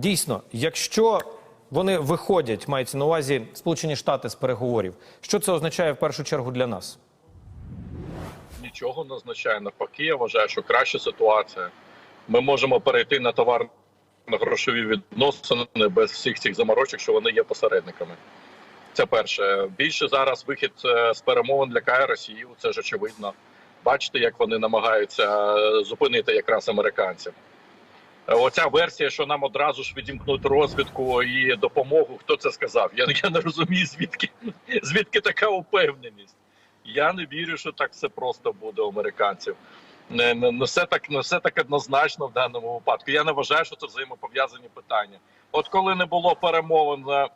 Дійсно, якщо вони виходять, мається на увазі Сполучені Штати з переговорів, що це означає в першу чергу для нас? нічого не означає. Навпаки, я вважаю, що краща ситуація. Ми можемо перейти на товарно-грошові відносини без всіх цих заморочок, що вони є посередниками. Це перше. Більше зараз вихід е, з перемовин лякає Росію. Це ж очевидно. Бачите, як вони намагаються е, зупинити якраз американців. Е, Оця версія, що нам одразу ж відімкнуть розвідку і допомогу. Хто це сказав? Я, я не розумію, звідки звідки така упевненість. Я не вірю, що так все просто буде у американців. Не, не, не все так не все так однозначно в даному випадку. Я не вважаю, що це взаємопов'язані питання. От коли не було перемовин е,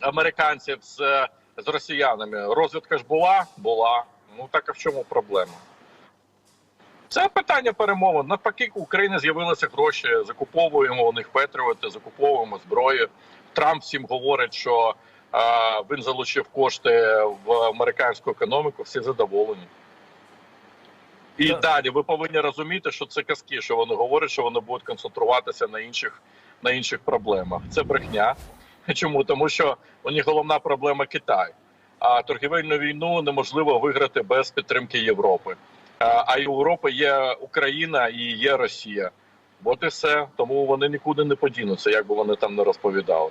американців з, е, з росіянами, розвідка ж була? Була. Ну так а в чому проблема? Це питання перемовин. Навпаки, у України з'явилися гроші. Закуповуємо у них Петріоти, закуповуємо зброю. Трамп всім говорить, що е, він залучив кошти в американську економіку. Всі задоволені. І Так. далі ви повинні розуміти, що це казки, що вони говорять, що вони будуть концентруватися на інших на інших проблемах. Це брехня. Чому? Тому що у них головна проблема Китай. А торгівельну війну неможливо виграти без підтримки Європи. А Європа є Україна і є Росія. От і все. Тому вони нікуди не подінуться, як би вони там не розповідали.